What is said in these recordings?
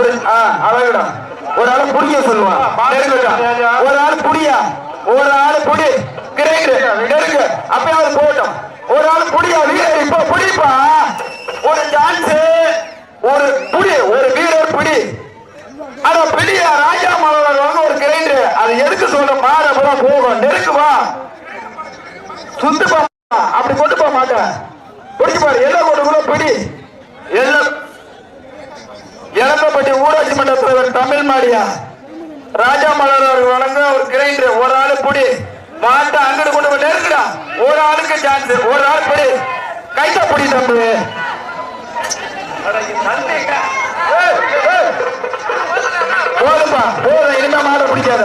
ஒரு ஆ, அழகுடா ஒரு ஆள் புடிய சொல்லுவான். ஒரு ஆள் புடியா. ஒரு ஆள் புடி. கிரேங்கு நெருங்கு. அப்பயாவது போட்டோம் ஒரு ஆள் புடியா வீரர் இப்ப புடிப்பா. ஒரு டான்ஸ் ஒரு புடி ஒரு வீரர் புடி. அத பிடியா ராஜா மலர் ஒரு கிரைண்டர். அது எதுக்கு சொல்ற? மாற பூரா போகும். நெருக்குவா சுத்து அப்படி கொண்டு போக மாட்டேன் பிடிச்சு பாரு. எல்லாம் கொண்டு கூட பிடி. மன்ற தமிழ் மாடியா? ராஜா மலர் அவர்கள் வழங்க ஒரு கிரைண்டர் ஒரு ஆளு புடி. மாட்டை அங்கிட்டு கொண்டு போய் நெருக்குடா ஒரு ஆளுக்கு சான்ஸ் ஒரு ஆள் பிடி. கைத்த புடி தம்பி. போதுப்பா போதும். இனிமே மாட பிடிக்காத.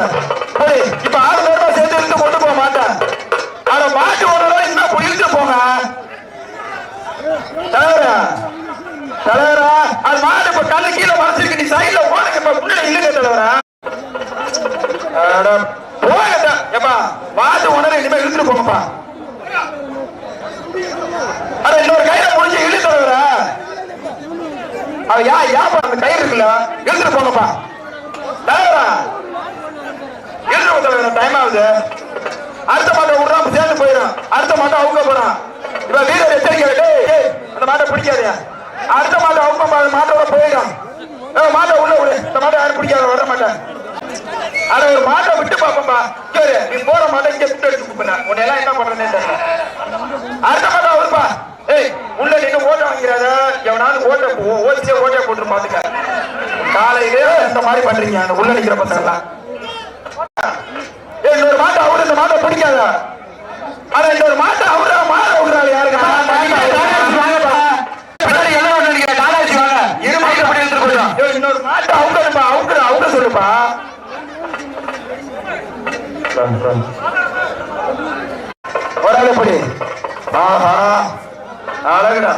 போய் இப்ப ஆறு பேருமா சேர்ந்து இருந்து கொண்டு போக மாட்டேன் அட மாட்டு ஓடுறதா இன்னும் புடிச்சு போங்க. தலைவரா தலைவரா. அது மாட்டு இப்ப கண்ணு கீழே மறைச்சிருக்கு. நீ சைட்ல நம்ம புள்ள முன்னாடி இல்லைங்க தலைவரா அட ஏப்பா மாட்டு உணர இனிமே இழுத்துட்டு போங்கப்பா. அட இன்னொரு கையில முடிஞ்சு இழு தலைவரா அவ யா யாப்பா அந்த கயிறு இருக்குல்ல? இழுத்துட்டு போங்கப்பா. தலைவரா. எழுந்து தலைவரா டைம் ஆகுது. அடுத்த மாட்டை விடுறான் சேர்ந்து போயிடும். அடுத்த மாட்டை அவங்க போறான். இப்ப வீரர் எச்சரிக்கை அந்த மாட்டை பிடிக்காதயா. அடுத்த மாட்டை அவங்க மாட்டோட போயிடும் மாட்டை உள்ள விடு இந்த மாட்டை யாரும் பிடிக்காத வர மாட்டேன் அட ஒரு மாட்டை விட்டு பாப்பா சரி நீ போற மாட்டை இங்க விட்டு எடுத்து கூப்பிடுறேன் உன்னை எல்லாம் என்ன பண்றேன்னு தெரியல. அடுத்த மாட்டை அவருப்பா. ஏய் உள்ள நின்று ஓட்ட வாங்கிறாத எவனாவது ஓட்ட ஓச்சியே ஓட்டே போட்டு பாத்துக்க காலையிலே இந்த மாதிரி பண்றீங்க அந்த உள்ள நிக்கிற பசங்க எல்லாம் ஏய், இன்னொரு மாட்டை அவரு இந்த மாட்டை பிடிக்காத. ஆனா இன்னொரு மாட்டை அவரா மாற விடுறாரு ஏய், இன்னொரு மாட்டை அவங்க அவங்க அவங்க சொல்லுப்பா. ஒரு ஆள் எப்படி ஆஹா. அழகுடா.